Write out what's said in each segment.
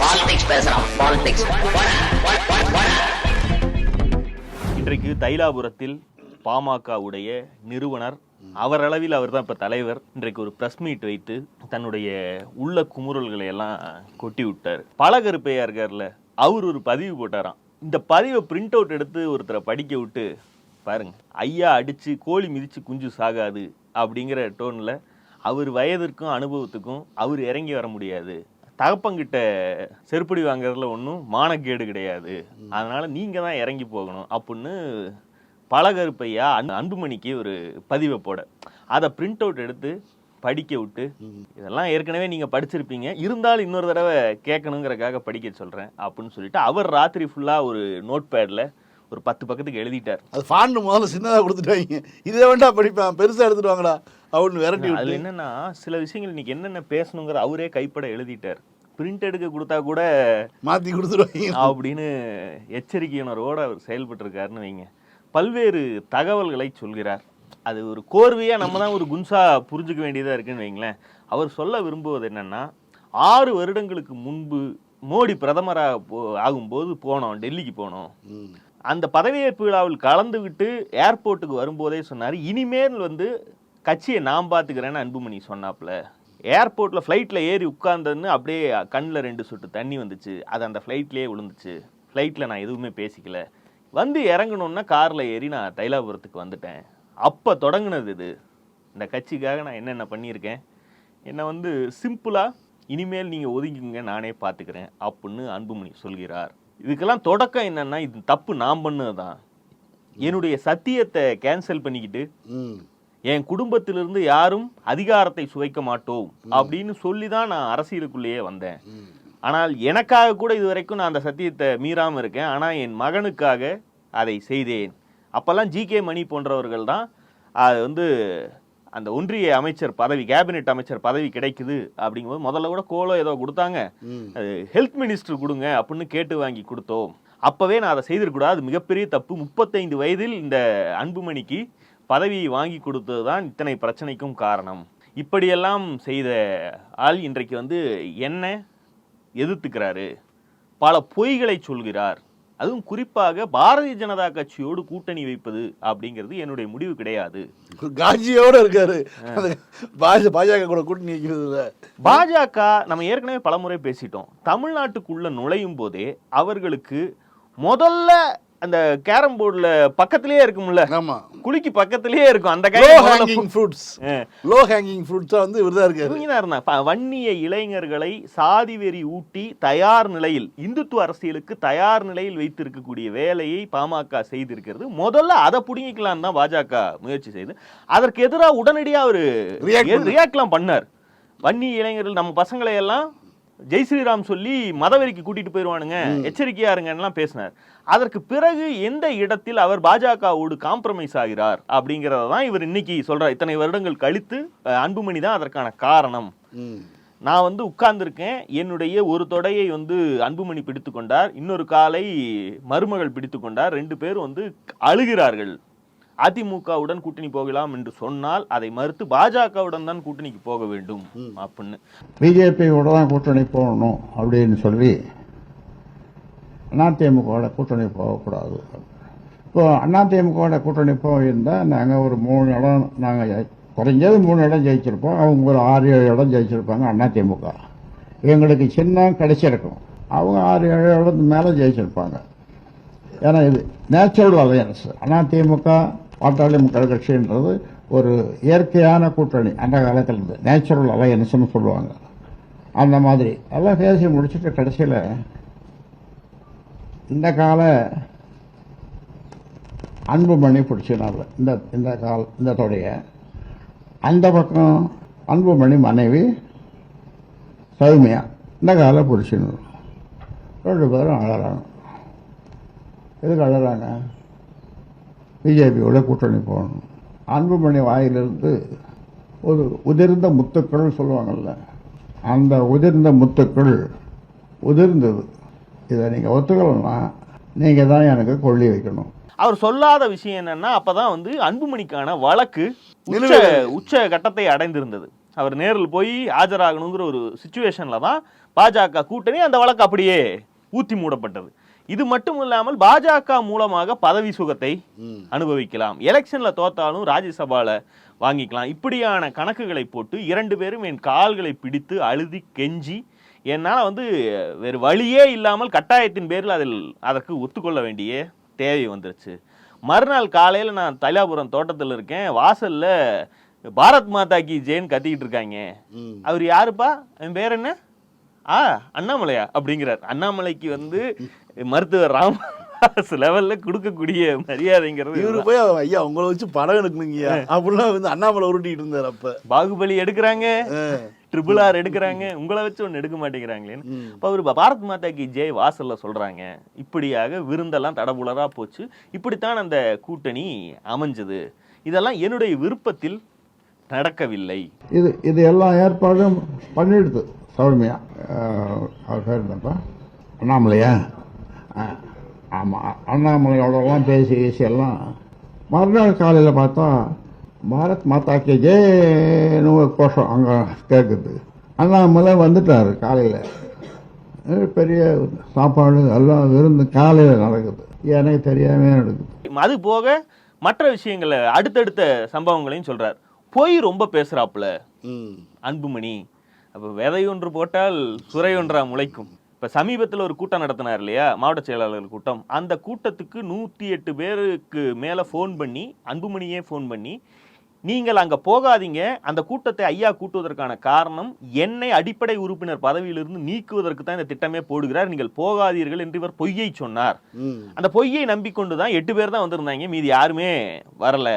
Politics பேசுறான் politics இன்றைக்கு தைலாபுரத்தில் பாமகவுடைய நிறுவனர் அவர் அளவில் அவர் தான் இப்போ தலைவர். இன்றைக்கு ஒரு ப்ரெஸ் மீட் வைத்து தன்னுடைய உள்ள குமுறல்களை எல்லாம் கொட்டி விட்டார். பலகருப்பையா இருக்கார்ல அவர் ஒரு பதிவு போட்டாராம். இந்த பதிவை பிரிண்ட் அவுட் எடுத்து ஒருத்தரை படிக்க விட்டு பாருங்க ஐயா அடிச்சு கோழி மிதிச்சு குஞ்சு சாகாது அப்படிங்கிற டோனில் அவர் வயதிற்கும் அனுபவத்துக்கும் அவர் இறங்கி வர முடியாது. தகப்பங்கிட்ட செருப்படி வாங்குறதுல ஒன்றும் மானக்கேடு கிடையாது. அதனால நீங்க தான் இறங்கி போகணும் அப்படின்னு பலகருப்பையா அன் அன்புமணிக்கு ஒரு பதிவை போட. அதை பிரிண்ட் அவுட் எடுத்து படிக்க விட்டு இதெல்லாம் ஏற்கனவே நீங்க படிச்சிருப்பீங்க. இருந்தாலும் இன்னொரு தடவை கேட்கணுங்கிறக்காக படிக்க சொல்றேன் அப்படின்னு சொல்லிட்டு அவர் ராத்திரி ஃபுல்லா ஒரு நோட் பேட்ல ஒரு பத்து பக்கத்துக்கு எழுதிட்டார். அது ஃபாண்டு முதல்ல சின்னதாக கொடுத்துட்டாங்க. இதை வேண்டா படிப்பேன் பெருசாக எடுத்துட்டு வாங்கடா அப்படின்னு விரட்டி அதுல என்னன்னா சில விஷயங்கள் இன்னைக்கு என்னென்ன பேசணுங்கிற அவரே கைப்பட எழுதிட்டார். பிரிண்ட் எடுக்க கொடுத்தா கூட மாற்றி கொடுத்துருவாங்க. அப்படின்னு எச்சரிக்கையுணர்வோடு அவர் செயல்பட்டு இருக்காருன்னு வைங்க. பல்வேறு தகவல்களை சொல்கிறார். அது ஒரு கோர்வையா நம்ம தான் ஒரு குன்சா புரிஞ்சுக்க வேண்டியதா இருக்குன்னு வைங்களேன். அவர் சொல்ல விரும்புவது என்னன்னா ஆறு வருடங்களுக்கு முன்பு மோடி பிரதமராக போ ஆகும்போது போனோம் டெல்லிக்கு போனோம். அந்த பதவியேற்பு விழாவில் கலந்துவிட்டு ஏர்போர்ட்டுக்கு வரும்போதே சொன்னார். இனிமேல் வந்து கட்சியை நான் பார்த்துக்கிறேன்னு அன்புமணி சொன்னாப்புல. ஏர்போர்ட்டில் ஃப்ளைட்டில் ஏறி உட்கார்ந்ததுன்னு அப்படியே கண்ணில் ரெண்டு சொட்டு தண்ணி வந்துச்சு. அது அந்த ஃப்ளைட்லேயே விழுந்துச்சு. ஃப்ளைட்டில் நான் எதுவுமே பேசிக்கல. வந்து இறங்கணுன்னா காரில் ஏறி நான் தைலாபுரத்துக்கு வந்துட்டேன். அப்போ தொடங்குனது இது. இந்த கட்சிக்காக நான் என்னென்ன பண்ணியிருக்கேன்? என்னை வந்து சிம்பிளாக இனிமேல் நீங்கள் ஒதுங்கிங்க நானே பார்த்துக்கிறேன் அப்படின்னு அன்புமணி சொல்கிறார். இதுக்கெல்லாம் தொடக்கம் என்னன்னா இது தப்பு நான் பண்ணது தான் என்னுடைய சத்தியத்தை கேன்சல் பண்ணிக்கிட்டு என் குடும்பத்திலிருந்து யாரும் அதிகாரத்தை சுவைக்க மாட்டோம் அப்படின்னு சொல்லி தான் நான் அரசியலுக்குள்ளேயே வந்தேன். ஆனால் எனக்காக கூட இதுவரைக்கும் நான் அந்த சத்தியத்தை மீறாமல் இருக்கேன். ஆனால் என் மகனுக்காக அதை செய்தேன். அப்போல்லாம் ஜி கே மணி போன்றவர்கள் தான் அது வந்து அந்த ஒன்றிய அமைச்சர் பதவி கேபினெட் அமைச்சர் பதவி கிடைக்குது அப்படிங்கும்போது முதல்ல கூட கோலோ ஏதோ கொடுத்தாங்க. அது ஹெல்த் மினிஸ்டர் கொடுங்க அப்படின்னு கேட்டு வாங்கி கொடுத்தோம். அப்பவே நான் அதை செய்திருக்கூடாது மிகப்பெரிய தப்பு. முப்பத்தைந்து வயதில் இந்த அன்புமணிக்கு பதவியை வாங்கி கொடுத்தது தான் இத்தனை பிரச்சனைக்கும் காரணம். இப்படியெல்லாம் செய்த ஆள் இன்றைக்கு வந்து என்ன எதிர்த்துக்கிறாரு. பல பொய்களை சொல்கிறார். அதுவும் குறிப்பாக பாரதிய ஜனதா கட்சியோடு கூட்டணி வைப்பது அப்படிங்கிறது என்னுடைய முடிவு கிடையாது. காஞ்சியோட இருக்காரு. பாஜக கூட கூட்டணி வைக்கிறது பாஜக நம்ம ஏற்கனவே பலமுறை பேசிட்டோம். தமிழ்நாட்டுக்குள்ள நுழையும் போதே அவர்களுக்கு முதல்ல அந்த கேரம் போர்டுல பக்கத்திலேயே இருக்கும்ல? ஆமா. குளிக்கு பக்கத்திலேயே இருக்கும். அந்த low hanging fruits low hanging ஃப்ரூட்ஸா வந்து இவர்தான் இருக்காரு. இவங்க தான் இருந்தாங்க வன்னிய இளைஞர்களை சாதி வெறி ஊட்டி தயார் நிலையில் இந்துத்துவ அரசியலுக்கு தயார் நிலையில் வைத்திருக்கக்கூடிய வேலையை பாமக செய்திருக்கிறது. முதல்ல அதை புடுங்கிக்கலாம் தான் பாஜக முயற்சி செய்து. அதற்கு எதிராக உடனடியாக அவர். ரியாக்ட்லாம் பண்ணார். வன்னி இளைஞர்கள் நம்ம பசங்களை எல்லாம் ஜெய் ஸ்ரீராம் சொல்லி மதவெறிக்கு கூட்டிட்டு போயிருவானுங்க. எச்சரிக்கையா இருங்கன்னுலாம் பேசினார். அதற்கு பிறகு எந்த இடத்தில் அவர் பாஜகவோடு காம்ப்ரமைஸ் ஆகிறார் அப்படிங்கறத தான் இவர் இன்னைக்கு சொல்றார். இத்தனை வருடங்கள் கழித்து அன்புமணி தான் அதற்கான காரணம். நான் வந்து உட்கார்ந்திருக்கேன். என்னுடைய ஒரு தொடையை வந்து அன்புமணி பிடித்து கொண்டார். இன்னொரு காலை மருமகள் பிடித்து கொண்டார். ரெண்டு பேரும் வந்து அழுகிறார்கள். அதிமுகவுடன் கூட்டணி போகலாம் என்று சொன்னால் அதை மறுத்து பாஜகவுடன் தான் கூட்டணிக்கு போக வேண்டும் அப்படின்னு. பிஜேபியோட தான் கூட்டணி போகணும் அப்படின்னு சொல்லி அதிமுகவோட கூட்டணி போகக்கூடாது. இப்போ அதிமுகவோட கூட்டணி போயிருந்தால் நாங்கள் ஒரு மூணு இடம் நாங்கள் குறைஞ்சது மூணு இடம் ஜெயிச்சிருப்போம். அவங்க ஒரு ஆறு ஏழு இடம் ஜெயிச்சிருப்பாங்க அதிமுக எங்களுக்கு சின்ன கிடைச்சிருக்கும். அவங்க ஆறு ஏழு இடத்துக்கு மேலே ஜெயிச்சிருப்பாங்க. ஏன்னா இது நேச்சுரல் அலையன்ஸ் அதிமுக பாட்டாளி மக்கள் கட்சின்றது ஒரு இயற்கையான கூட்டணி. அந்த காலத்தில் இருந்து நேச்சுரல் அலையன்ஸ்னு சொல்லுவாங்க. அந்த மாதிரி. எல்லாம் பேசி முடிச்சுட்டு கடைசியில் இந்த கால அன்புமணி பிடிச்சினால இந்த இந்த கால இந்த தொடைய. அந்த பக்கம் அன்புமணி மனைவி சௌமியா. இந்த காலை பிடிச்சின்னு ரெண்டு பேரும் அழறாங்க. எதுக்கு அழறாங்க? பிஜேபியோட கூட்டணி போகணும். அன்புமணி வாயிலிருந்து ஒரு உதிர்ந்த முத்துக்கள் சொல்லுவாங்கல்ல அந்த உதிர்ந்த முத்துக்கள் உதிர்ந்தது. இதை நீங்கள் ஒத்துக்கலன்னா நீங்கள் தான் எனக்கு கொள்ளி வைக்கணும். அவர் சொல்லாத விஷயம் என்னன்னா அப்பதான் வந்து அன்புமணிக்கான வழக்கு உச்ச உச்ச கட்டத்தை அடைந்திருந்தது. அவர் நேரில் போய் ஆஜராகணுங்கிற ஒரு சுச்சுவேஷன்ல தான் பாஜக கூட்டணி அந்த வழக்கு அப்படியே ஊத்தி மூடப்பட்டது. இது மட்டும் இல்லாமல் பாஜக மூலமாக பதவி சுகத்தை. அனுபவிக்கலாம். எலெக்ஷன்ல தோத்தாலும் ராஜ்யசபால வாங்கிக்கலாம். இப்படியான கணக்குகளை போட்டு இரண்டு பேரும் என் கால்களை பிடித்து அழுதி கெஞ்சி என்னால் வந்து வேறு வழியே இல்லாமல் கட்டாயத்தின் பேரில் அதில் அதற்கு ஒத்துக்கொள்ள வேண்டிய தேவை வந்துருச்சு. மறுநாள் காலையில் நான் தைலாபுரம் தோட்டத்தில் இருக்கேன். வாசல்ல பாரத் மாதா கி ஜெயின் கத்திக்கிட்டு இருக்காங்க. அவர் யாருப்பா? அவன் பேர் என்ன? ஆ அண்ணாமலையா? அப்படிங்கிறார். அண்ணாமலைக்கு வந்து மருத்துவர் ராமதாஸ் லெவல்ல கொடுக்கக்கூடிய மரியாதைங்கிறது இவரு போய் ஐயா உங்களை வச்சு படம் எடுக்கணுங்கய்யா. அப்படிலாம் வந்து அண்ணாமலை உருட்டிட்டு இருந்தார் அப்ப. பாகுபலி எடுக்கிறாங்க. ட்ரிபிள் ஆர் எடுக்கிறாங்க. உங்களை வச்சு ஒன்று எடுக்க மாட்டேங்கிறாங்களேன்னு. இப்போ அவர் பாரத் மாதா கி ஜெய் வாசல்ல சொல்றாங்க. இப்படியாக விருந்தெல்லாம் தடபுலரா போச்சு. இப்படித்தான் அந்த கூட்டணி அமைஞ்சது. இதெல்லாம் என்னுடைய விருப்பத்தில் நடக்கவில்லை. இது இது எல்லாம் ஏற்பாடும் பண்ணிடுது சௌமியா. அவர் பேர் என்னப்பா? அண்ணாமலையா? அஹ், ஆமா அண்ணாமலையோடலாம் பேசி பேசி எல்லாம் மறுநாள் காலையில் பார்த்தா பாரத் மாதா கே ஜேன்னு ஒரு கோஷம் அங்கே கேட்குது அண்ணாமலை வந்துட்டார் காலையில். பெரிய சாப்பாடு எல்லாம் விருந்து காலையில் நடக்குது. எனக்கு தெரியாமே நடக்குது. அது போக மற்ற விஷயங்களை அடுத்தடுத்த சம்பவங்களையும் சொல்றார். பொய் ரொம்ப பேசுறாப்புல. ம். அன்புமணி. அப்போ விதை ஒன்று போட்டால் சுரை ஒன்றா முளைக்கும். இப்போ சமீபத்தில் ஒரு கூட்டம் நடத்தினார் இல்லையா? மாவட்ட செயலாளர்கள் கூட்டம். அந்த கூட்டத்துக்கு நூற்றி எட்டு பேருக்கு மேலே ஃபோன் பண்ணி அன்புமணியே ஃபோன் பண்ணி நீங்கள் அங்கே போகாதீங்க. அந்த கூட்டத்தை ஐயா கூட்டுவதற்கான காரணம் என்னை அடிப்படை உறுப்பினர் பதவியிலிருந்து நீக்குவதற்கு தான் இந்த திட்டமே போடுகிறார். நீங்கள் போகாதீர்கள் என்று இவர் பொய்யை சொன்னார். அந்த பொய்யை நம்பிக்கொண்டு தான் எட்டு பேர் தான் வந்திருந்தாங்க. மீதி யாருமே வரல.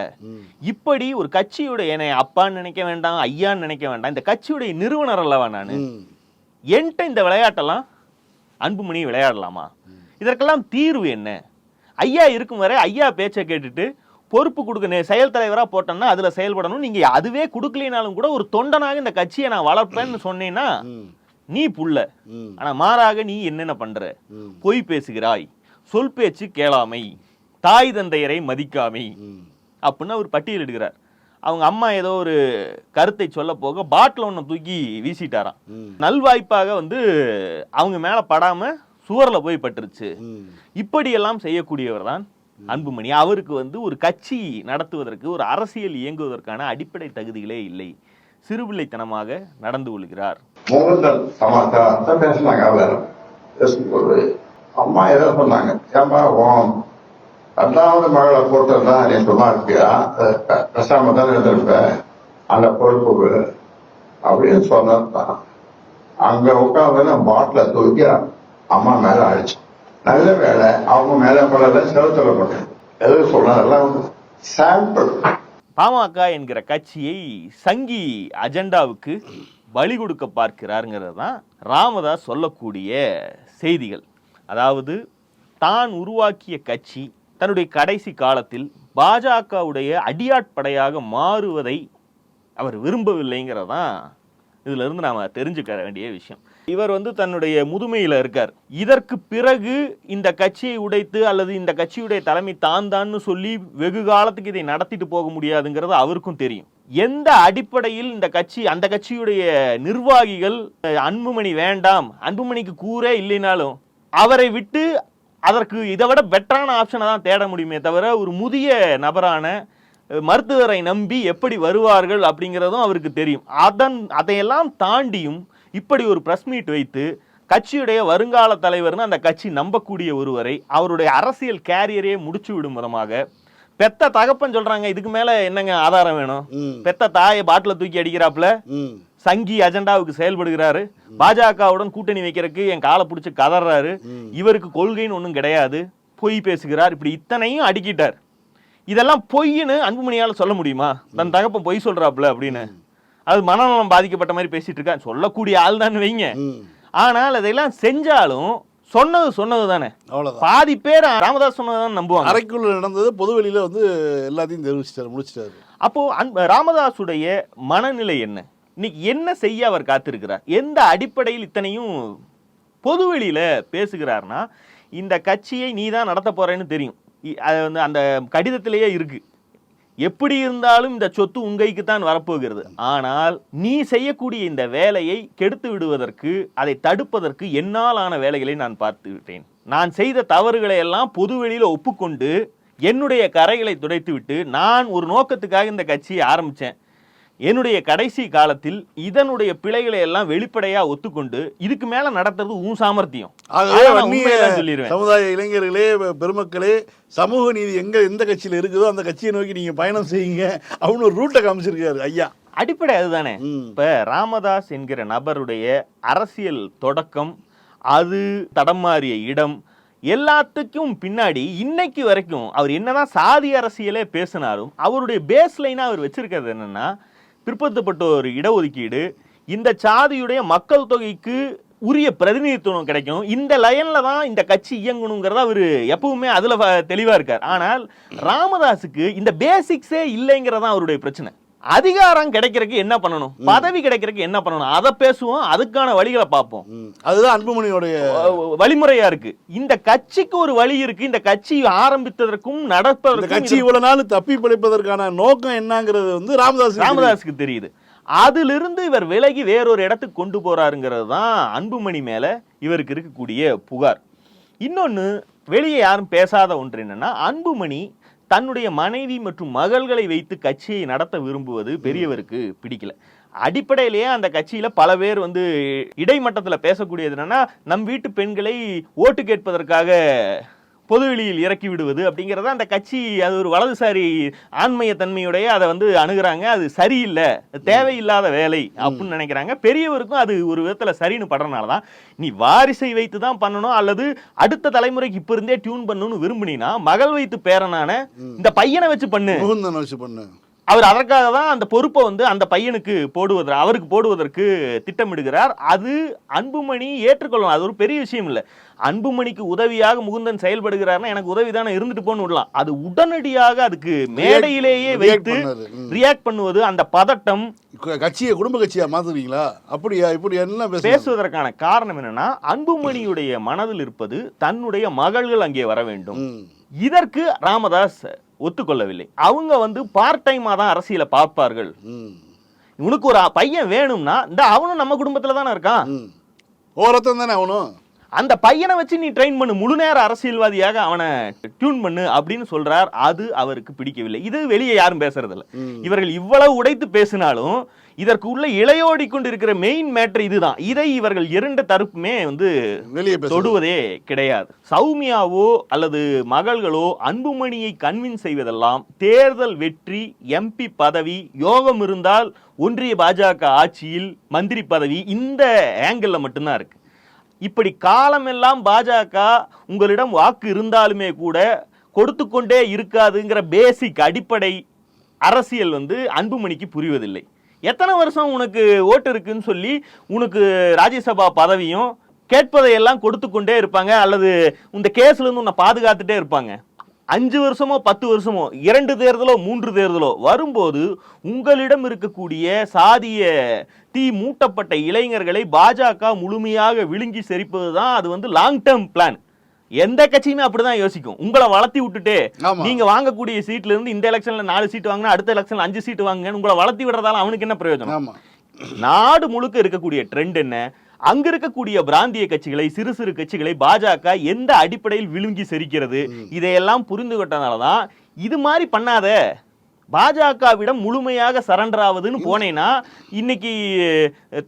இப்படி ஒரு கட்சியுடைய என்னை அப்பான்னு நினைக்க வேண்டாம் ஐயான்னு நினைக்க வேண்டாம். இந்த கட்சியுடைய நிறுவனர் அல்லவா நான். என்கிட்ட இந்த விளையாட்டெல்லாம் அன்புமணி விளையாடலாமா? இதற்கெல்லாம் தீர்வு என்ன? ஐயா இருக்கும் வரை ஐயா பேச்சை கேட்டுட்டு பொறுப்பு கொடுக்க செயல் தலைவரா போட்டோம்னா அதுல செயல்படணும் நீங்க அதுவே கொடுக்கலினாலும் கூட ஒரு தொண்டனாக இந்த கட்சியை நான் வளர்ப்பேன்னு சொன்னேன்னா. நீ புள்ள ம். ஆனா மாறாக நீ என்னென்ன பண்ற. பொய் பேசுகிறாய் சொல் பேச்சு கேளாமை தாய் தந்தையரை மதிக்காமை. அப்படின்னு அவர் பட்டியலிடுகிறார் அவங்க அம்மா ஏதோ ஒரு கருத்தை சொல்ல போக பாட்டில் ஒன்று தூக்கி வீசிட்டாராம். நல்வாய்ப்பாக வந்து அவங்க மேல படாம சுவர்ல போய் பட்டுருச்சு. இப்படியெல்லாம் செய்யக்கூடியவர் தான் அன்புமணி அவருக்கு வந்து ஒரு கட்சி நடத்துவதற்கு ஒரு அரசியல் இயங்குவதற்கான அடிப்படை தகுதிகளே இல்லை. சிறுபிள்ளைத்தனமாக நடந்து கொள்கிறார். அம்மா ஏதோ சொன்னாங்க ஏம்பா உன் ரெண்டாவது மகளை போட்டதுதான் நீ சும்மா இருப்பியா பேசாம தான் இருந்திருப்ப? அந்த பொறுப்பு அப்படின்னு சொன்னதுதான். அங்க உட்காந்து பாட்டில தூக்கி அம்மா மேல அடிச்சு. நல்ல வேலை. அவங்க மேல படல செலுத்தல மாட்டேன் எது சொன்னதெல்லாம் சாம்பிள் பாமக என்கிற கட்சியை சங்கி அஜெண்டாவுக்கு பலி கொடுக்க பார்க்கிறாருங்கிறது தான் ராமதாஸ் சொல்லக்கூடிய செய்திகள். அதாவது தான் உருவாக்கிய கட்சி தன்னுடைய கடைசி காலத்தில் பாஜகவுடைய அடியாட்படையாக மாறுவதை அவர் விரும்பவில்லைங்கிறதான் இதிலிருந்து இதுல இருந்து நாம தெரிஞ்சுக்க வேண்டிய விஷயம். இவர் வந்து தன்னுடைய முதுமையில் இருக்கார். இதற்கு பிறகு இந்த கட்சியை உடைத்து அல்லது இந்த கட்சியுடைய தலைமை தான் தான்னு சொல்லி வெகு காலத்துக்கு இதை நடத்திட்டு போக முடியாதுங்கிறது அவருக்கும் தெரியும். எந்த அடிப்படையில் இந்த கட்சி அந்த கட்சியுடைய நிர்வாகிகள் அன்புமணி வேண்டாம் அன்புமணிக்கு கூரே இல்லைனாலும் அவரை விட்டு அதற்கு இதை விட பெட்டரான ஆப்ஷனை தான் தேட முடியுமே தவிர ஒரு முதிய நபரான மருத்துவரை நம்பி எப்படி வருவார்கள் அப்படிங்கிறதும் அவருக்கு தெரியும். அதன் அதையெல்லாம் தாண்டியும் இப்படி ஒரு பிரஸ் மீட் வைத்து கட்சியுடைய வருங்கால தலைவர்னு அந்த கட்சி நம்பக்கூடிய ஒருவரை அவருடைய அரசியல் கேரியரையே முடிச்சு விடும் விதமாக பெத்த தகப்பன் சொல்றாங்க இதுக்கு மேல என்னங்க ஆதாரம் வேணும். பெத்த தாயை பாட்டில தூக்கி அடிக்கிறாப்புல. சங்கி அஜெண்டாவுக்கு செயல்படுகிறாரு. பாஜகவுடன் கூட்டணி வைக்கிறதுக்கு என் காலை பிடிச்சு கதறாரு. இவருக்கு கொள்கைன்னு ஒண்ணும் கிடையாது. பொய் பேசுகிறார். இப்படி இத்தனையும் அடுக்கிட்டார். இதெல்லாம் பொய்ன்னு அன்புமணியால சொல்ல முடியுமா? தன் தகப்பன் பொய் சொல்றாப்புல அப்படின்னு. அது மனநலம் பாதிக்கப்பட்ட மாதிரி பேசிட்டு இருக்கா. சொல்லக்கூடிய ஆள் தான் வைங்க. ஆனால் அதையெல்லாம் செஞ்சாலும் சொன்னது சொன்னது தானே. பாதி பேர் ராமதாஸ் சொன்னதான் நம்புவாங்க. அறைக்குள்ள நடந்தது பொது வெளியில வந்து எல்லாத்தையும் தெரிவிச்சிட்டாரு முடிச்சிட்டாரு. அப்போ ராமதாசுடைய மனநிலை என்ன? இன்னைக்கு என்ன செய்ய அவர் காத்திருக்கிறார்? எந்த அடிப்படையில் இத்தனையும் பொதுவெளியில பேசுகிறார்னா இந்த கட்சியை நீ தான் நடத்த போறேன்னு தெரியும். அது வந்து அந்த கடிதத்திலேயே இருக்கு. எப்படி இருந்தாலும் இந்த சொத்து உங்கைக்கு தான் வரப்போகிறது. ஆனால் நீ செய்யக்கூடிய இந்த வேலையை கெடுத்து விடுவதற்கு அதை தடுப்பதற்கு என்னால் ஆன வேலைகளை நான் பார்த்து விட்டேன். நான் செய்த தவறுகளை எல்லாம் பொதுவெளியில் ஒப்புக்கொண்டு என்னுடைய கரைகளை துடைத்துவிட்டு நான் ஒரு நோக்கத்துக்காக இந்த கட்சியை ஆரம்பித்தேன் என்னுடைய கடைசி காலத்தில் இதனுடைய பிழைகளை எல்லாம் வெளிப்படையா ஒத்துக்கொண்டு இதுக்கு மேல நடத்துறது உன் சாமர்த்தியம். சமுதாய இளைஞர்களே பெருமக்களே சமூக நீதி எங்க எந்த கட்சியில இருக்குதோ அந்த கட்சியை நோக்கி நீங்க பயணம் செய்யுங்க. அப்படின்னு ஒரு ரூட்டை காமிச்சிருக்காரு ஐயா. அடிப்படை அதுதானே. இப்ப ராமதாஸ் என்கிற நபருடைய அரசியல் தொடக்கம் அது தடமாறிய இடம் எல்லாத்துக்கும் பின்னாடி இன்னைக்கு வரைக்கும் அவர் என்னதான் சாதி அரசியலே பேசினாலும் அவருடைய பேஸ் லைனா அவர் வச்சிருக்கிறது என்னன்னா பிற்படுத்தப்பட்டோர் இடஒதுக்கீடு இந்த சாதியுடைய மக்கள் தொகைக்கு உரிய பிரதிநிதித்துவம் கிடைக்கும். இந்த லைன்ல தான் இந்த கட்சி இயங்கணுங்கிறத அவர் எப்பவுமே அதுல வ- தெளிவா இருக்கார். ஆனால் ராமதாஸுக்கு இந்த பேசிக்ஸே இல்லைங்கிறதான் அவருடைய பிரச்சனை. அதிகாரம் கிடைக்கிறதுக்கு என்ன பண்ணணும்? பதவி கிடைக்கிறதுக்கு என்ன பண்ணணும்? அதை பேசுவோம் அதுக்கான வழிகளை பார்ப்போம். அதுதான் அன்புமணியோடைய வழிமுறையா இருக்கு. இந்த கட்சிக்கு ஒரு வழி இருக்கு. இந்த கட்சி ஆரம்பித்ததற்கும் நடப்பதற்கும் கட்சி இவ்வளவு நாள் தப்பி பிழைப்பதற்கான நோக்கம் என்னங்கிறது வந்து ராமதாஸ் ராமதாஸுக்கு தெரியுது. அதிலிருந்து இவர் விலகி வேறொரு இடத்துக்கு கொண்டு போறாருங்கிறது தான் அன்புமணி மேல இவருக்கு இருக்கக்கூடிய புகார். இன்னொன்னு வெளியே யாரும் பேசாத ஒன்று என்னன்னா அன்புமணி தன்னுடைய மனைவி மற்றும் மகள்களை வைத்து கட்சியை நடத்த விரும்புவது பெரியவருக்கு பிடிக்கல. அடிப்படையிலேயே அந்த கட்சியில பல பேர் வந்து இடைமட்டத்துல பேசக்கூடியது என்னன்னா நம் வீட்டு பெண்களை ஓட்டு கேட்பதற்காக பொதுவெளியில் இறக்கி விடுவது அப்படிங்கிறத அந்த கட்சி அது ஒரு வலதுசாரி ஆண்மைய தன்மையுடைய அதை வந்து அணுகுறாங்க. அது சரியில்லை. தேவையில்லாத வேலை அப்படின்னு நினைக்கிறாங்க. பெரியவருக்கும் அது ஒரு விதத்துல சரின்னு படுறதுனால தான் நீ வாரிசை வைத்து தான் பண்ணணும் அல்லது அடுத்த தலைமுறைக்கு இப்ப இருந்தே டியூன் பண்ணணும்னு விரும்புனீங்கன்னா மகள் வைத்து பேரனான இந்த பையனை வச்சு பண்ணு. வச்சு பண்ணு. அவர் அதற்காக தான் அந்த பொறுப்பை வந்து அந்த பையனுக்கு போடுவதற்கு அவருக்கு போடுவதற்கு திட்டமிடுகிறார். அது அன்புமணி ஏற்றுக்கொள்ளலாம் அது ஒரு பெரிய விஷயம் இல்லை. அன்புமணிக்கு உதவியாக முகுந்தன் செயல்படுகிறார்னா எனக்கு உதவி தானே இருந்துட்டு போன்னு விடலாம். அது உடனடியாக அதுக்கு மேடையிலேயே வைத்து. ரியாக்ட் பண்ணுவது அந்த பதட்டம். கட்சியை குடும்ப கட்சியா மாத்துறீங்களா அப்படியா? இப்படி என்ன பேசுவதற்கான காரணம் என்னன்னா அன்புமணியுடைய மனதில் இருப்பது தன்னுடைய மகள்கள் அங்கே வர வேண்டும். இதற்கு ராமதாஸ் ஒத்துக்கொள்ளவில்லை. அவங்க வந்து பார்ட் டைமா தான் அரசியலை பார்ப்பார்கள். உனக்கு ஒரு பையன் வேணும்னா இந்த அவனும் நம்ம குடும்பத்துல தானே இருக்கான். ஓரத்தம் தானே அவனும்? அந்த பையனை வச்சு நீ ட்ரெயின் பண்ணு. முழு நேர அரசியல்வாதியாக அவனை டியூன் பண்ணு அப்படின்னு சொல்றார். அது அவருக்கு பிடிக்கவில்லை. இது வெளியே யாரும் பேசுறது இல்ல இவர்கள் இவ்வளவு உடைத்து பேசினாலும் இதற்கு உள்ள இளையோடி கொண்டு இருக்கிற மெயின் மேட்டர் இதுதான். இதை இவர்கள் இரண்டு தரப்புமே வந்து வெளியே தொடுவதே கிடையாது. சௌமியாவோ அல்லது மகள்களோ அன்புமணியை கன்வின்ஸ் செய்வதெல்லாம் தேர்தல் வெற்றி எம்பி பதவி யோகம் இருந்தால் ஒன்றிய பாஜக ஆட்சியில் மந்திரி பதவி இந்த ஆங்கிள் மட்டும்தான் இருக்கு. இப்படி காலமெல்லாம் பாஜக உங்களிடம் வாக்கு இருந்தாலுமே கூட கொடுத்து கொண்டே இருக்காதுங்கிற பேசிக் அடிப்படை அரசியல் வந்து அன்புமணிக்கு புரிவதில்லை. எத்தனை வருஷம் உனக்கு ஓட்டு இருக்குன்னு சொல்லி உனக்கு ராஜ்யசபா பதவியும் கேட்பதையெல்லாம் கொடுத்து கொண்டே இருப்பாங்க அல்லது இந்த கேஸ்லேருந்து உன்னை பாதுகாத்துட்டே இருப்பாங்க. அஞ்சு வருஷமோ பத்து வருஷமோ இரண்டு தேர்தலோ மூன்று தேர்தலோ வரும்போது உங்களிடம் இருக்கக்கூடிய சாதிய தீ மூட்டப்பட்ட இளைஞர்களை பாஜக முழுமையாக விழுங்கி செரிப்பது தான் அது வந்து லாங் டேர்ம் பிளான் எந்த கட்சியுமே அப்படிதான் யோசிக்கும். உங்களை வளர்த்தி விட்டுட்டு. நீங்க வாங்கக்கூடிய சீட்ல இருந்து இந்த எலெக்ஷன்ல நாலு சீட் வாங்கினா அடுத்த எலெக்ஷன்ல அஞ்சு சீட் வாங்குங்கன்னு உங்களை வளர்த்தி விடுறதால அவனுக்கு என்ன பிரயோஜனம்? நாடு முழுக்க இருக்கக்கூடிய ட்ரெண்ட் என்ன? அங்க இருக்கக்கூடிய பிராந்திய கட்சிகளை சிறு சிறு கட்சிகளை பாஜக எந்த அடிப்படையில் விழுங்கி செரிக்கிறது? இதையெல்லாம் புரிந்து கொண்டனால தான் இது மாதிரி பண்ணாத. பாஜகவிடம் முழுமையாக சரண்டர் ஆவதுன்னு போனேன்னா இன்னைக்கு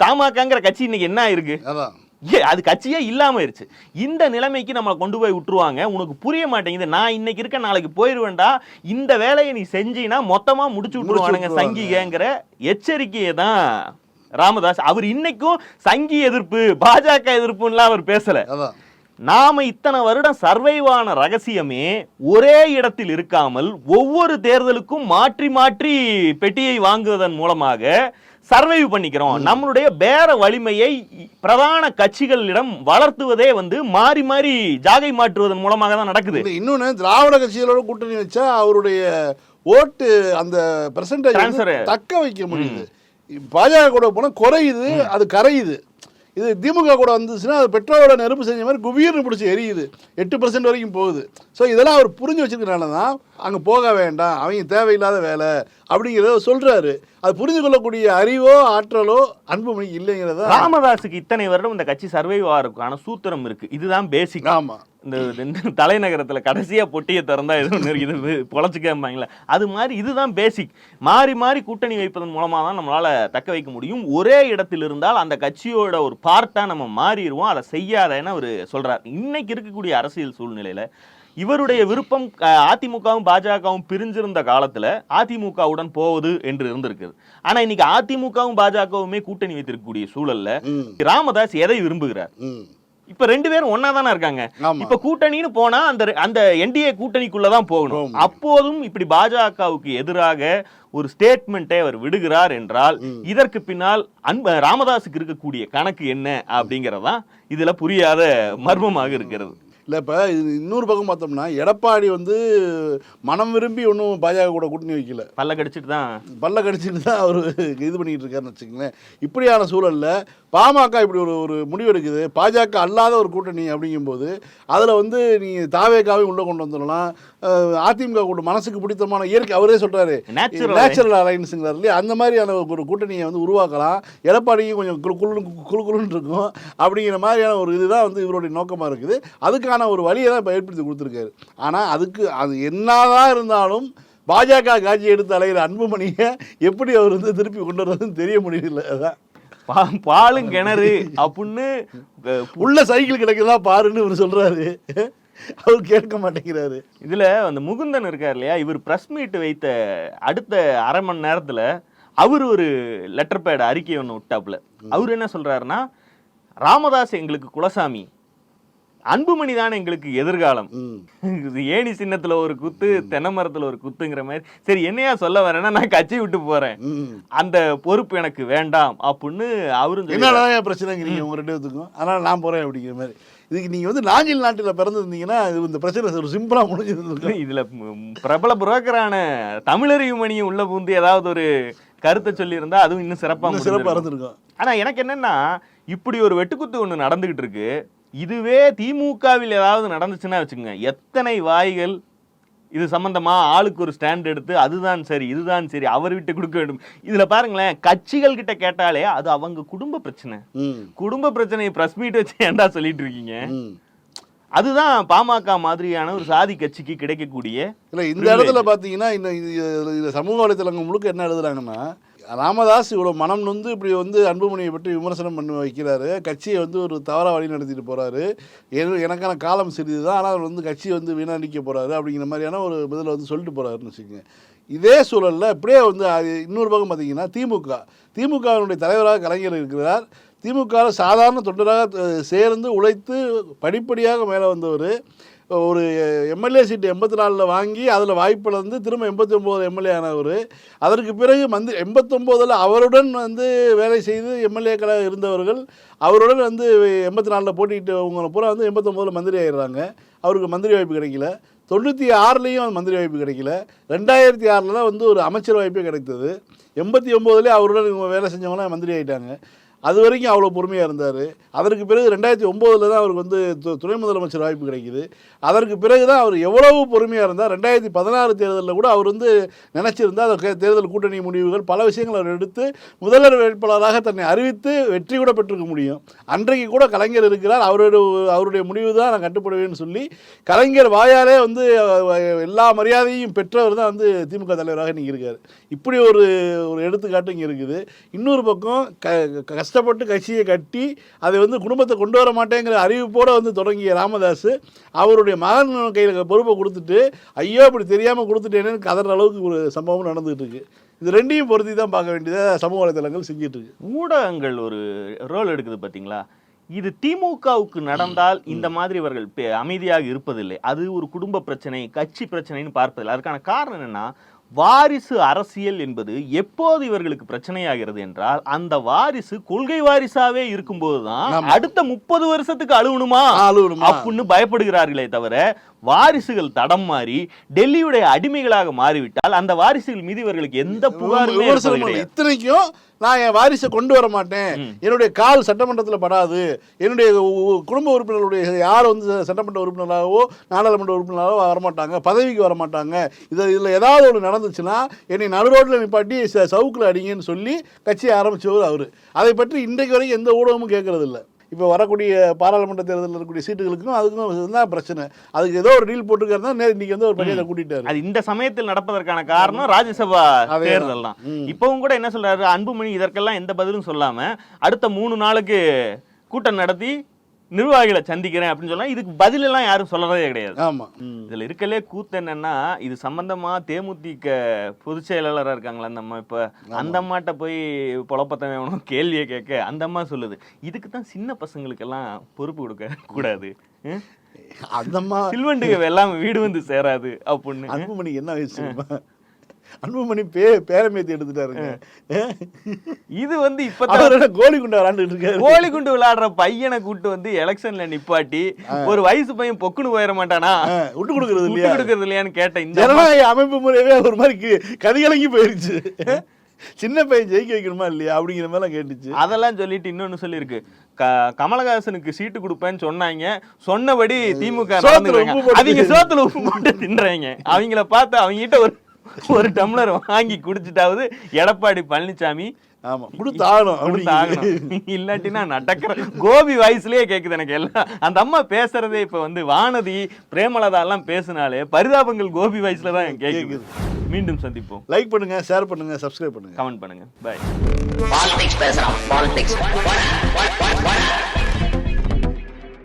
தமாகங்கிற கட்சி இன்னைக்கு என்ன இருக்கு அது கட்சியே இல்லாம இருச்சு இந்த நிலைமைக்கு நம்மளை கொண்டு போய் விட்டுருவாங்க. உனக்கு புரிய மாட்டேங்குது. நான் இன்னைக்கு இருக்க நாளைக்கு போயிருவேன்டா. இந்த வேலையை நீ செஞ்சீன்னா மொத்தமா முடிச்சு விட்டுருவானுங்க. சங்கிகங்கிற எச்சரிக்கையை தான் ராமதாஸ். அவர் இன்னைக்கும் சங்கி எதிர்ப்பு பாஜக எதிர்ப்புலாம் அவர் பேசல. நாம இத்தனை வருடம் சர்வைவான ரகசியமே ஒரே இடத்தில் இருக்காமல் ஒவ்வொரு தேர்தலுக்கும் மாற்றி மாற்றி பெட்டியை வாங்குவதன் மூலமாக சர்வைவ் பண்ணிக்கிறோம். நம்மளுடைய பேர வலிமையை பிரதான கட்சிகளிடம் வளர்த்துவதே வந்து மாறி மாறி ஜாகை மாற்றுவதன் மூலமாக தான் நடக்குது. இந்த இன்னொன்னு திராவிட கட்சிகளோட கூட்டணி வச்சா அவருடைய ஓட்டு அந்த பெர்சன்டேஜ். தக்க வைக்க முடியுது. பாஜக கூட போனா குறையுது அது கரையுது. இது திமுக கூட வந்துச்சுன்னா அது பெட்ரோலோட நெருப்பு செஞ்ச மாதிரி குபீர்னு பிடிச்சி எரியுது. எட்டு பர்சன்ட் வரைக்கும் போகுது. ஸோ இதெல்லாம் அவர் புரிஞ்சு வச்சிருக்கனால தான் அங்கே போக வேண்டாம் அவங்க தேவையில்லாத வேலை அப்படிங்கிறத சொல்றாரு. அது புரிந்து கொள்ளக்கூடிய அறிவோ ஆற்றலோ அன்புமணி இல்லைங்கிறத ராமதாஸுக்கு இத்தனை வருடம் இந்த கட்சி சர்வைவ் ஆகிறதுக்கான சூத்திரம் இருக்கு. இதுதான் பேசிக் ஆமா. இந்த தலைநகரத்துல கடைசியா பொட்டியை திறந்தா எது ஒன்று இருக்குது. பொழைச்சிக்காம்பாங்களே. அது மாதிரி இதுதான் பேசிக் மாறி மாறி கூட்டணி வைப்பதன் மூலமா தான் நம்மளால தக்க வைக்க முடியும். ஒரே இடத்தில் இருந்தால் அந்த கட்சியோட ஒரு பார்ட்டா நம்ம மாறிடுவோம். அதை செய்யாதேன்னு அவர் சொல்றார். இன்னைக்கு இருக்கக்கூடிய அரசியல் சூழ்நிலையில இவருடைய விருப்பம் அதிமுகவும் பாஜகவும் பிரிஞ்சிருந்த காலத்துல அதிமுகவுடன் போவது என்று இருந்திருக்குது ஆனா இன்னைக்கு அதிமுகவும் பாஜகவுமே கூட்டணி வைத்திருக்கக்கூடிய சூழல்ல ராமதாஸ் எதை விரும்புகிறார்? இப்ப ரெண்டு பேரும் ஒன்னா தானே இருக்காங்க. இப்ப கூட்டணின்னு போனா அந்த அந்த என்டிஏ கூட்டணிக்குள்ள தான் போகணும். அப்போதும் இப்படி பாஜகவுக்கு எதிராக ஒரு ஸ்டேட்மெண்ட்டை அவர் விடுகிறார் என்றால் இதற்கு பின்னால் அன்ப ராமதாஸுக்கு இருக்கக்கூடிய கணக்கு என்ன அப்படிங்கறதுதான் இதுல புரியாத மர்மமாக இருக்கிறது இல்லை இப்போ இன்னொரு பக்கம் பார்த்தோம்னா எடப்பாடி வந்து மனம் விரும்பி ஒன்றும் பாஜக கூட கூட்டணி வைக்கல. பல்ல கடிச்சிட்டு தான். பல்ல கடிச்சிட்டு தான் அவர் இது பண்ணிட்டு இருக்காருன்னு வச்சுக்கங்களேன். இப்படியான சூழல்ல பாமக இப்படி ஒரு ஒரு முடிவு எடுக்குது. பாஜக அல்லாத ஒரு கூட்டணி அப்படிங்கும்போது அதில் வந்து நீ தாவேக்காவே உள்ளே கொண்டு வந்துடலாம். அதிமுக கூட மனசுக்கு பிடித்தமான இயற்கை அவரே சொல்றாரு. Natural நேச்சுரல் அலைன்ஸுங்கிறார் இல்லையா? அந்த மாதிரியான ஒரு கூட்டணியை வந்து உருவாக்கலாம். எடப்பாடியும் கொஞ்சம் குழு குழு குழு குழுன்னு இருக்கும். அப்படிங்கிற மாதிரியான ஒரு இதுதான் வந்து இவருடைய நோக்கமாக இருக்குது. அதுக்கான ஒரு வழியை தான் இப்போ ஏற்படுத்தி கொடுத்துருக்காரு. ஆனால் அதுக்கு அது என்னதான் இருந்தாலும் பாஜக காட்சி எடுத்து அலைகிற அன்புமணியை எப்படி அவர் வந்து திருப்பி கொண்டு வர்றதுன்னு தெரிய முடியல. அதான். பாலும் கிணறு அப்படின்னு உள்ள சைக்கிள் கிடைக்குதா பாருன்னு இவர் சொல்றாரு. அவர் கேட்க மாட்டேங்கிறாரு. இதுல அந்த முகுந்தன் இருக்கார் இல்லையா? இவர் பிரஸ் மீட் வைத்த அடுத்த அரை மணி நேரத்துல அவர் ஒரு லெட்டர் பேட் அறிக்கை ஒன்று விட்டாப்புல. அவர் என்ன சொல்றாருன்னா ராமதாஸ் எங்களுக்கு குலசாமி. அன்புமணி தானே எங்களுக்கு எதிர்காலம். ஏணி சின்னத்துல ஒரு குத்து தென்னை மரத்துல ஒரு குத்துங்கிற மாதிரி. சரி என்னையா சொல்ல வரேன்னா நான் கட்சி விட்டு போறேன். அந்த பொறுப்பு எனக்கு வேண்டாம் அப்படின்னு அவரும். என்னடா என் பிரச்சனைங்கிறீங்க உங்க ரெண்டு பேத்துக்கும். அதனால நான் போறேன் அப்படிங்கிற மாதிரி. இதுக்கு நீங்க வந்து நாஞ்சில் நாட்டில் பிறந்திருந்தீங்கன்னா இது இந்த பிரச்சனை ஒரு சிம்பிளா முடிஞ்சிருந்துருக்கும். இதுல பிரபல புரோக்கரான தமிழறிவு மணியும் உள்ள பூந்து ஏதாவது ஒரு கருத்தை சொல்லி இருந்தா அதுவும் இன்னும் சிறப்பா இன்னும் சிறப்பா முடிஞ்சிருக்கும். இருந்திருக்கும். ஆனா எனக்கு என்னன்னா இப்படி ஒரு வெட்டுக்குத்து ஒண்ணு நடந்துகிட்டு இருக்கு. இதுவே திமுகவில் ஏதாவது நடந்துச்சுன்னா வச்சுக்கோங்க எத்தனை வாய்கள் இது சம்பந்தமா ஆளுக்கு ஒரு ஸ்டாண்ட் எடுத்து அதுதான் சரி இதுதான் சரி அவர் விட்டு கொடுக்க வேண்டும். இதுல பாருங்களேன் கட்சிகள் கிட்ட கேட்டாலே அது அவங்க குடும்ப பிரச்சனை. குடும்ப பிரச்சனையை பிரஸ் மீட் வச்சு ஏன்டா சொல்லிட்டு இருக்கீங்க? அதுதான் பாமக மாதிரியான ஒரு சாதி கட்சிக்கு கிடைக்கக்கூடிய இல்லை இந்த இடத்துல பார்த்தீங்கன்னா இது சமூக வலைத்தளங்கள் முழுக்க என்ன எழுதுறாங்கன்னா ராமதாஸ் இவ்வளோ மனம் நொந்து இப்படி வந்து அன்புமணியை பற்றி விமர்சனம் பண்ணி வைக்கிறாரு. கட்சியை வந்து ஒரு தவறாக வழி நடத்திட்டு போகிறாரு எனக்கான காலம் சிறிது தான் ஆனால் அவர் வந்து கட்சியை வந்து வீணடிக்க போகிறாரு அப்படிங்கிற மாதிரியான ஒரு இதில் வந்து சொல்லிட்டு போகிறாருன்னு வச்சுக்கோங்க. இதே சூழலில் இப்படியே வந்து அது இன்னொரு பக்கம் பார்த்தீங்கன்னா திமுக. திமுகவினுடைய தலைவராக கலைஞர் இருக்கிறார். திமுக சாதாரண தொண்டராக சேர்ந்து உழைத்து படிப்படியாக மேலே வந்தவர். ஒரு எம்எல்ஏ சீட்டு எண்பத்தி நாலில் வாங்கி அதில் வாய்ப்பில் வந்து திரும்ப எண்பத்தி ஒம்போது எம்எல்ஏ ஆனவர். அதற்கு பிறகு வந்து எண்பத்தொம்போதில் அவருடன் வந்து வேலை செய்து எம்எல்ஏக்களாக இருந்தவர்கள் அவருடன் வந்து எண்பத்தி நாலில் போட்டிட்டு அவங்க பூரா வந்து எண்பத்தொம்போதில் மந்திரி ஆயிடுறாங்க. அவருக்கு மந்திரி வாய்ப்பு கிடைக்கல. தொண்ணூற்றி ஆறுலேயும் மந்திரி வாய்ப்பு கிடைக்கல. ரெண்டாயிரத்தி ஆறில் தான் வந்து ஒரு அமைச்சர் வாய்ப்பே கிடைத்தது. எண்பத்தி ஒம்போதுலேயே அவருடன் இவங்க வேலை செஞ்சவங்களாம் மந்திரி ஆகிட்டாங்க அது வரைக்கும் அவ்வளோ பொறுமையாக இருந்தார். அதற்கு பிறகு ரெண்டாயிரத்தி ஒம்போதில் தான் அவருக்கு வந்து து- துணை முதலமைச்சர் வாய்ப்பு கிடைக்கிது. அதற்கு பிறகு தான் அவர் எவ்வளவு பொறுமையாக இருந்தார் ரெண்டாயிரத்தி பதினாறு தேர்தலில் கூட அவர் வந்து நினச்சிருந்தா அந்த தேர்தல் கூட்டணி முடிவுகள் பல விஷயங்கள் அவர் எடுத்து முதல்வர் வேட்பாளராக தன்னை அறிவித்து வெற்றி கூட பெற்றிருக்க முடியும். அன்றைக்கு கூட கலைஞர் இருக்கிறார். அவருடைய அவருடைய முடிவு தான் நான் கட்டுப்படுவேன்னு சொல்லி கலைஞர் வாயாலே வந்து எல்லா மரியாதையும் பெற்றவர் தான் வந்து திமுக தலைவராக இன்னைக்கு இருக்கார். இப்படி ஒரு ஒரு எடுத்துக்காட்டு இங்கே இருக்குது. இன்னொரு பக்கம் க க- கஷ்டப்பட்டு கட்சியை கட்டி அதை வந்து குடும்பத்தை கொண்டு வர மாட்டேங்கிற அறிவிப்போடு வந்து தொடங்கிய ராமதாஸ் அவருடைய மகன் கையில் பொறுப்பை கொடுத்துட்டு ஐயோ இப்படி தெரியாமல் கொடுத்துட்டேனேன்னு கதற அளவுக்கு ஒரு சம்பவம் நடந்துகிட்டு இருக்கு. இது ரெண்டையும் பொருத்தி தான் பார்க்க வேண்டியதை சமூக வலைதளங்கள் செஞ்சிட்டு இருக்கு. ஊடகங்கள் ஒரு ரோல் எடுக்குது பாத்தீங்களா? இது திமுகவுக்கு நடந்தால் இந்த மாதிரி இவர்கள் அமைதியாக இருப்பதில்லை. அது ஒரு குடும்ப பிரச்சனை கட்சி பிரச்சனைன்னு பார்ப்பதில்லை. அதுக்கான காரணம் என்னன்னா வாரிசு அரசியல் என்பது எப்போது இவர்களுக்கு பிரச்சனையாகிறது என்றால் அந்த வாரிசு கொள்கை வாரிசாவே இருக்கும்போதுதான் ஆமா. அடுத்த முப்பது வருஷத்துக்கு அழுவணுமா அழுவணுமா? அப்படின்னு பயப்படுகிறார்களே தவிர வாரிசுகள் தடம் மாறி டெல்லியுடைய அடிமைகளாக மாறிவிட்டால் அந்த வாரிசுகள் மீது இவர்களுக்கு எந்த புகாருமே. இத்தனைக்கும் நான் என் வாரிசை கொண்டு வர மாட்டேன். என்னுடைய கால் சட்டமன்றத்தில் படாது. என்னுடைய குடும்ப உறுப்பினர்களுடைய யார் வந்து சட்டமன்ற உறுப்பினராகவோ நாடாளுமன்ற உறுப்பினராகவோ வரமாட்டாங்க பதவிக்கு வரமாட்டாங்க. இது இதில் ஏதாவது ஒன்று நடந்துச்சுன்னா என்னை நடுரோட்டில் நிப்பாட்டி சவுக்கில் அடிங்கன்னு சொல்லி கட்சியை ஆரம்பிச்சவர் அவர். அதை பற்றி இன்றைக்கு வரைக்கும் எந்த ஊடகமும் கேட்கறது இல்ல இப்போ வரக்கூடிய பாராளுமன்ற தேர்தலில் இருக்கக்கூடிய சீட்டுகளுக்கும் அதுக்கும் தான் பிரச்சனை. அதுக்கு ஏதோ ஒரு டீல் போட்டுருக்காருன்னா இன்னைக்கு வந்து ஒரு பணியை கூட்டிட்டாரு. அது இந்த சமயத்தில் நடப்பதற்கான காரணம் ராஜ்யசபா. தேர்தல் தான் இப்பவும் கூட என்ன சொல்றாரு? அன்புமணி இதற்கெல்லாம் எந்த பதிலும் சொல்லாம அடுத்த மூணு நாளுக்கு கூட்டம் நடத்தி நிர்வாகிகளை சந்திக்கிறேன் அப்படின்னு சொன்னா இதுக்கு பதில் எல்லாம் யாரும் சொல்றதே கிடையாது. ஆமாம் இதுல இருக்கலே கூத்து என்னன்னா இது சம்பந்தமா தேமுதிக பொதுச் செயலாளரா இருக்காங்களா? அந்த அம்மா இப்ப அந்த அம்மாட்ட போய் பொழப்பத்த வேணும் கேள்வியை கேட்க அந்த அம்மா சொல்லுது. இதுக்கு தான் சின்ன பசங்களுக்கெல்லாம் பொறுப்பு கொடுக்க கூடாது. ஹம்? அந்தம்மா சில்வண்டுக எல்லாம் வீடு வந்து சேராது அப்படின்னு. அன்புமணி என்ன வயசு? அன்புமணி பே பேரமேத்தி எடுத்துட்டாருங்க. இது வந்து என்ன கோலி குண்டா விளாண்டுட்டு இருக்காரு? கோழி குண்டு விளையாடுற பையனை கூட்டு வந்து எலெக்ஷன்ல நிப்பாட்டி ஒரு வயசு பையன் பொக்குன்னு போயிட மாட்டானா? விட்டு கொடுக்கறது விட்டு இல்லையா? கொடுக்கறது இல்லையான்னு கேட்ட இந்த ஜனநாயக அமைப்பு முறையவே ஒரு மாதிரி கதிகலங்கி போயிருச்சு. சின்ன பையன் ஜெயிக்க வைக்கணுமா இல்லையா? அப்படிங்கிற மாதிரிலாம் கேட்டுச்சு. அதெல்லாம் சொல்லிட்டு இன்னொன்னு சொல்லியிருக்கு. கமலஹாசனுக்கு சீட்டு கொடுப்பேன்னு சொன்னாங்க. சொன்னபடி திமுக அவங்க சோத்துல உப்பு போட்டு தின்றாங்க அவங்கள பார்த்து அவங்க கிட்ட ஒரு ஒரு டம்ளர் வாங்கி குடிச்சிட்டாவது எடப்பாடி பழனிசாமி ஆமா கொடுத்து ஆகணும் கொடுத்து அப்படிங்கிறது. ஆகணும். இல்லாட்டினா நடக்கிற கோபி வாய்ஸ்லயே கேக்குது எனக்கு எல்லாம். அந்த அம்மா பேசுறதே இப்ப வந்து வானதி பிரேமலதா எல்லாம் பேசினாலே பரிதாபங்கள் கோபி வாய்ஸ்ல தான் கேக்குது. மீண்டும் சந்திப்போம். லைக் பண்ணுங்க ஷேர் பண்ணுங்க சப்ஸ்கிரைப் பண்ணுங்க. கமெண்ட் பண்ணுங்க. பாய் பாலிடிக்ஸ் பேசுறான் பாலிடிக்ஸ்